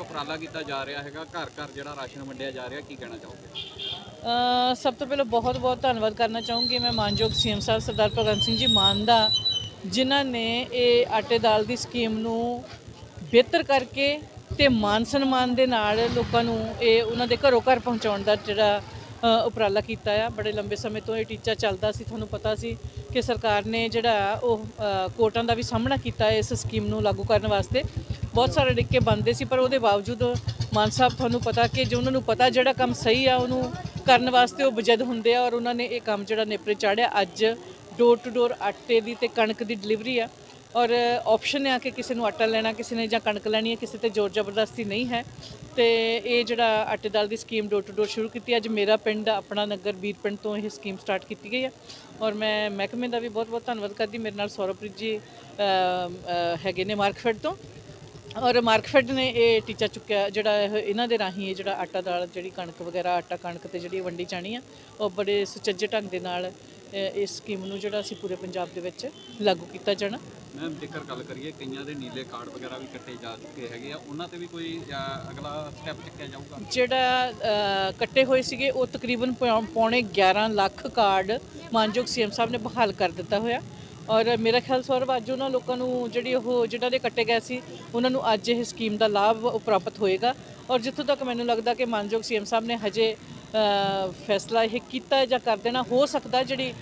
ਉਪਰਾਲਾ ਕੀਤਾ ਜਾ ਰਿਹਾ ਹੈਗਾ ਘਰ ਘਰ ਜਿਹੜਾ ਰਾਸ਼ਨ ਵੰਡਿਆ ਜਾ ਰਿਹਾ ਕੀ ਕਹਿਣਾ ਚਾਹੋਗੇ? ਸਭ ਤੋਂ ਪਹਿਲਾਂ ਬਹੁਤ ਬਹੁਤ ਧੰਨਵਾਦ ਕਰਨਾ ਚਾਹੂੰਗੀ ਮੈਂ ਮਾਨਯੋਗ ਸੀਐਮ ਸਾਹਿਬ ਸਰਦਾਰ ਭਗਵੰਤ ਸਿੰਘ ਜੀ ਮਾਨ ਦਾ ਜਿਨ੍ਹਾਂ ਨੇ ਇਹ ਆਟੇ ਦਾਲ ਦੀ ਸਕੀਮ ਨੂੰ ਬਿਹਤਰ ਕਰਕੇ ਤੇ ਮਾਨ ਸਨਮਾਨ ਦੇ ਨਾਲ ਲੋਕਾਂ ਨੂੰ ਇਹ ਉਹਨਾਂ ਦੇ ਘਰੋਂ ਘਰ ਪਹੁੰਚਾਉਣ ਦਾ ਜਿਹੜਾ ਉਪਰਾਲਾ ਕੀਤਾ ਆ। ਬੜੇ ਲੰਬੇ ਸਮੇਂ ਤੋਂ ਇਹ ਟੀਚਾ ਚੱਲਦਾ ਸੀ ਤੁਹਾਨੂੰ ਪਤਾ ਸੀ ਕਿ ਸਰਕਾਰ ਨੇ ਜਿਹੜਾ ਉਹ ਅ, ਕੋਟਾਂ ਦਾ ਵੀ ਸਾਹਮਣਾ ਕੀਤਾ ਇਸ ਸਕੀਮ ਨੂੰ ਲਾਗੂ ਕਰਨ ਵਾਸਤੇ। ਬਹੁਤ ਸਾਰੇ ਡਿੱਕੇ ਬੰਦੇ ਸੀ, ਪਰ ਉਹਦੇ ਬਾਵਜੂਦ ਮਾਨ ਸਾਹਿਬ ਤੁਹਾਨੂੰ ਪਤਾ ਕਿ ਜੇ ਉਹਨਾਂ ਨੂੰ ਪਤਾ ਜਿਹੜਾ ਕੰਮ ਸਹੀ ਆ, ਉਹਨੂੰ ਕਰਨ ਵਾਸਤੇ ਉਹ ਬਜਦ ਹੁੰਦੇ ਆ ਔਰ ਉਹਨਾਂ ਨੇ ਇਹ ਕੰਮ ਜਿਹੜਾ ਨੇਪਰੇ ਚਾੜਿਆ, ਅੱਜ ਡੋਰ ਟੂ ਡੋਰ ਆਟੇ ਦੀ ਤੇ ਕਣਕ ਦੀ ਡਿਲੀਵਰੀ ਆ। ਔਰ ਆਪਸ਼ਨ ਆ ਕਿ ਕਿਸੇ ਨੂੰ ਆਟਾ ਲੈਣਾ, ਕਿਸੇ ਨੇ ਜਾਂ ਕਣਕ ਲੈਣੀ ਹੈ ਕਿਸੇ ਤੇ ਜ਼ੋਰ ਜ਼ਬਰਦਸਤੀ ਨਹੀਂ ਹੈ। ਤੇ ਇਹ ਜਿਹੜਾ ਆਟੇ ਦਾਲ ਦੀ ਸਕੀਮ ਡੋਰ ਟੂ ਡੋਰ ਸ਼ੁਰੂ ਕੀਤੀ ਅੱਜ ਮੇਰਾ ਪਿੰਡ, ਆਪਣਾ ਨਗਰ ਵੀਰ ਪਿੰਡ ਤੋਂ ਇਹ ਸਕੀਮ ਸਟਾਰਟ ਕੀਤੀ ਗਈ ਹੈ ਔਰ ਮੈਂ ਮਹਿਕਮੇ ਦਾ ਵੀ ਬਹੁਤ ਬਹੁਤ ਧੰਨਵਾਦ ਕਰਦੀ, ਮੇਰੇ ਨਾਲ ਸੌਰਵਪ੍ਰੀਤ ਜੀ ਹੈਗੇ ਨੇ ਮਾਰਕਫੈਟ ਤੋਂ। ਔਰ ਮਾਰਕਫੈਡ ਨੇ ਇਹ ਟੀਚਾ ਚੁੱਕਿਆ ਜਿਹੜਾ ਇਹ ਇਹਨਾਂ ਦੇ ਰਾਹੀਂ ਇਹ ਜਿਹੜਾ ਆਟਾ ਦਾਲ ਜਿਹੜੀ ਕਣਕ ਵਗੈਰਾ ਆਟਾ ਕਣਕ ਤੇ ਜਿਹੜੀ ਵੰਡੀ ਜਾਣੀ ਆ ਉਹ ਬੜੇ ਸੁਚੱਜੇ ਢੰਗ ਦੇ ਨਾਲ ਅ, ਇਸ ਸਕੀਮ ਨੂੰ ਜਿਹੜਾ ਅਸੀਂ ਪੂਰੇ ਪੰਜਾਬ ਦੇ ਵਿੱਚ ਲਾਗੂ ਕੀਤਾ ਜਾਣਾ। ਮੈਮ ਜੇਕਰ ਗੱਲ ਕਰੀਏ ਕਈਆਂ ਦੇ ਨੀਲੇ ਕਾਰਡ ਵਗੈਰਾ ਵੀ ਕੱਟੇ ਜਾ ਚੁੱਕੇ ਹੈਗੇ ਆ ਉਹਨਾਂ ਤੇ ਵੀ ਕੋਈ ਅਗਲਾ ਸਟੈਪ ਚੱਕਿਆ ਜਾਊਗਾ? ਜਿਹੜਾ ਅ, ਕੱਟੇ ਹੋਏ ਸੀਗੇ ਉਹ ਤਕਰੀਬਨ ਪੌ- ਪੌਣੇ 11 ਲੱਖ ਕਾਰਡ ਮਾਨਯੋਗ ਸੀਐਮ ਸਾਹਿਬ ਨੇ ਬਹਾਲ ਕਰ ਦਿੱਤਾ ਹੋਇਆ। ਔਰ ਮੇਰਾ ਖਿਆਲ ਸੌਰਵ, ਅੱਜ ਉਹਨਾਂ ਲੋਕਾਂ ਨੂੰ ਜਿਹੜੀ ਉਹ ਜਿਹਨਾਂ ਦੇ ਕੱਟੇ ਗਏ ਸੀ, ਉਹਨਾਂ ਨੂੰ ਅੱਜ ਇਹ ਸਕੀਮ ਦਾ ਲਾਭ ਪ੍ਰਾਪਤ ਹੋਏਗਾ। ਔਰ ਜਿੱਥੋਂ ਤੱਕ ਮੈਨੂੰ ਲੱਗਦਾ ਕਿ ਮਾਨਯੋਗ ਸੀਐਮ ਸਾਹਿਬ ਨੇ ਹਜੇ ਫੈਸਲਾ ਇਹ ਕੀਤਾ ਜਾਂ ਕਰ ਦੇਣਾ, ਹੋ ਸਕਦਾ ਜਿਹੜੀ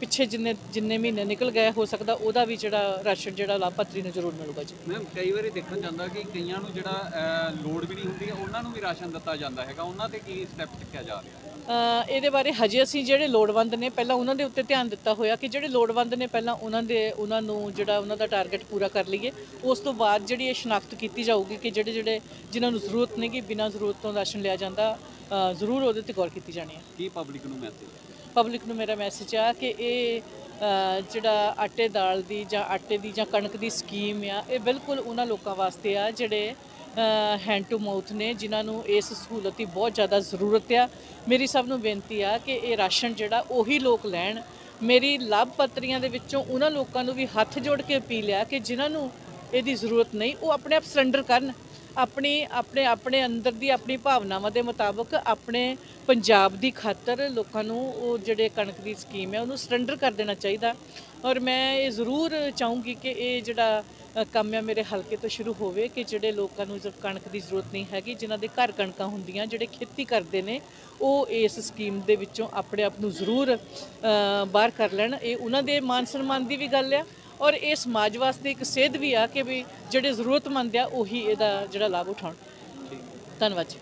ਪਿੱਛੇ ਜਿੰਨੇ ਜਿੰਨੇ ਮਹੀਨੇ ਨਿਕਲ ਗਏ ਹੋ ਸਕਦਾ ਉਹਦਾ ਵੀ ਜਿਹੜਾ ਰਾਸ਼ਨ ਜਿਹੜਾ ਲਾਭਪਾਤਰੀ ਨੂੰ ਜ਼ਰੂਰ ਮਿਲੂਗਾ ਜੀ। ਮੈਮ ਕਈ ਵਾਰੀ ਦੇਖਣ ਜਾਂਦਾ ਕਿ ਕਈਆਂ ਨੂੰ ਜਿਹੜਾ ਲੋੜ ਵੀ ਨਹੀਂ ਹੁੰਦੀ ਉਹਨਾਂ ਨੂੰ ਵੀ ਰਾਸ਼ਨ ਦਿੱਤਾ ਜਾਂਦਾ ਹੈਗਾ। ਉਹਨਾਂ ਤੇ ਕੀ ਸਟੈਪ ਚੱਕਿਆ ਜਾ ਰਿਹਾ? ਇਹਦੇ ਬਾਰੇ ਹਜੇ ਅਸੀਂ ਜਿਹੜੇ ਲੋੜਵੰਦ ਨੇ ਪਹਿਲਾਂ ਉਹਨਾਂ ਦੇ ਉੱਤੇ ਧਿਆਨ ਦਿੱਤਾ ਹੋਇਆ ਕਿ ਜਿਹੜੇ ਲੋੜਵੰਦ ਨੇ ਪਹਿਲਾਂ ਉਹਨਾਂ ਦੇ ਉਹਨਾਂ ਨੂੰ ਜਿਹੜਾ ਉਹਨਾਂ ਦਾ ਟਾਰਗੇਟ ਪੂਰਾ ਕਰ ਲਈਏ। ਉਸ ਤੋਂ ਬਾਅਦ ਜਿਹੜੀ ਇਹ ਸ਼ਨਾਖਤ ਕੀਤੀ ਜਾਊਗੀ ਕਿ ਜਿਹੜੇ ਜਿਹੜੇ ਜਿਨ੍ਹਾਂ ਨੂੰ ਜ਼ਰੂਰਤ ਨਹੀਂ ਕਿ ਬਿਨਾਂ ਜ਼ਰੂਰਤ ਤੋਂ ਰਾਸ਼ਨ ਲਿਆ ਜਾਂਦਾ ਜ਼ਰੂਰ ਉਹਦੇ ਤੇ ਗੌਰ ਕੀਤੀ ਜਾਣੀ ਹੈ। ਕੀ ਪਬਲਿਕ ਨੂੰ ਮੈਸੇਜ ਪਬਲਿਕ ਨੂੰ ਮੇਰਾ ਮੈਸੇਜ ਆ ਕਿ ਇਹ ਜਿਹੜਾ ਆਟੇ ਦਾਲ ਦੀ ਜਾਂ ਆਟੇ ਦੀ ਜਾਂ ਕਣਕ ਦੀ ਸਕੀਮ ਆ, ਇਹ ਬਿਲਕੁਲ ਉਹਨਾਂ ਲੋਕਾਂ ਵਾਸਤੇ ਆ ਜਿਹੜੇ ਹੈਂਡ ਟੂ ਮਾਊਥ ਨੇ, ਜਿਨ੍ਹਾਂ ਨੂੰ ਇਸ ਸਹੂਲਤ ਦੀ ਬਹੁਤ ਜ਼ਿਆਦਾ ਜ਼ਰੂਰਤ ਆ। ਮੇਰੀ ਸਭ ਨੂੰ ਬੇਨਤੀ ਆ ਕਿ ਇਹ ਰਾਸ਼ਨ ਜਿਹੜਾ ਉਹੀ ਲੋਕ ਲੈਣ। ਮੇਰੀ ਲਾਭਪਾਤਰੀਆਂ ਦੇ ਵਿੱਚੋਂ ਉਹਨਾਂ ਲੋਕਾਂ ਨੂੰ ਵੀ ਹੱਥ ਜੋੜ ਕੇ ਅਪੀਲ ਆ ਕਿ ਜਿਨ੍ਹਾਂ ਨੂੰ ਇਹਦੀ ਜ਼ਰੂਰਤ ਨਹੀਂ, ਉਹ ਆਪਣੇ ਆਪ ਸਰੈਂਡਰ ਕਰਨ। ਆਪਣੀ, ਆਪਣੇ ਆਪਣੇ ਅੰਦਰ ਦੀ ਆਪਣੀ ਭਾਵਨਾਵਾਂ ਦੇ ਮੁਤਾਬਕ ਆਪਣੇ ਪੰਜਾਬ ਦੀ ਖਾਤਰ ਲੋਕਾਂ ਨੂੰ ਉਹ ਜਿਹੜੇ ਕਣਕ ਦੀ ਸਕੀਮ ਹੈ, ਉਹਨੂੰ ਸਰੈਂਡਰ ਕਰ ਦੇਣਾ ਚਾਹੀਦਾ। ਔਰ ਮੈਂ ਇਹ ਜ਼ਰੂਰ ਚਾਹੂੰਗੀ ਕਿ ਇਹ ਜਿਹੜਾ ਕੰਮ ਹੈ ਮੇਰੇ ਹਲਕੇ ਤੋਂ ਸ਼ੁਰੂ ਹੋਵੇ ਕਿ ਜਿਹੜੇ ਲੋਕਾਂ ਨੂੰ ਜਦ ਕਣਕ ਦੀ ਜ਼ਰੂਰਤ ਨਹੀਂ ਹੈਗੀ, ਜਿਨ੍ਹਾਂ ਦੇ ਘਰ ਕਣਕਾਂ ਹੁੰਦੀਆਂ, ਜਿਹੜੇ ਖੇਤੀ ਕਰਦੇ ਨੇ, ਉਹ ਇਸ ਸਕੀਮ ਦੇ ਵਿੱਚੋਂ ਆਪਣੇ ਆਪ ਨੂੰ ਜ਼ਰੂਰ ਬਾਹਰ ਕਰ ਲੈਣ। ਇਹ ਉਹਨਾਂ ਦੇ ਮਾਨ ਸਨਮਾਨ ਦੀ ਵੀ ਗੱਲ ਆ। ਔਰ ਇਹ ਸਮਾਜ ਵਾਸਤੇ ਇੱਕ ਸੇਧ ਵੀ ਆ ਕਿ ਵੀ ਜਿਹੜੇ ਜ਼ਰੂਰਤਮੰਦ ਆ ਉਹੀ ਇਹਦਾ ਜਿਹੜਾ ਲਾਭ ਉਠਾਉਣ। ਧੰਨਵਾਦ ਜੀ।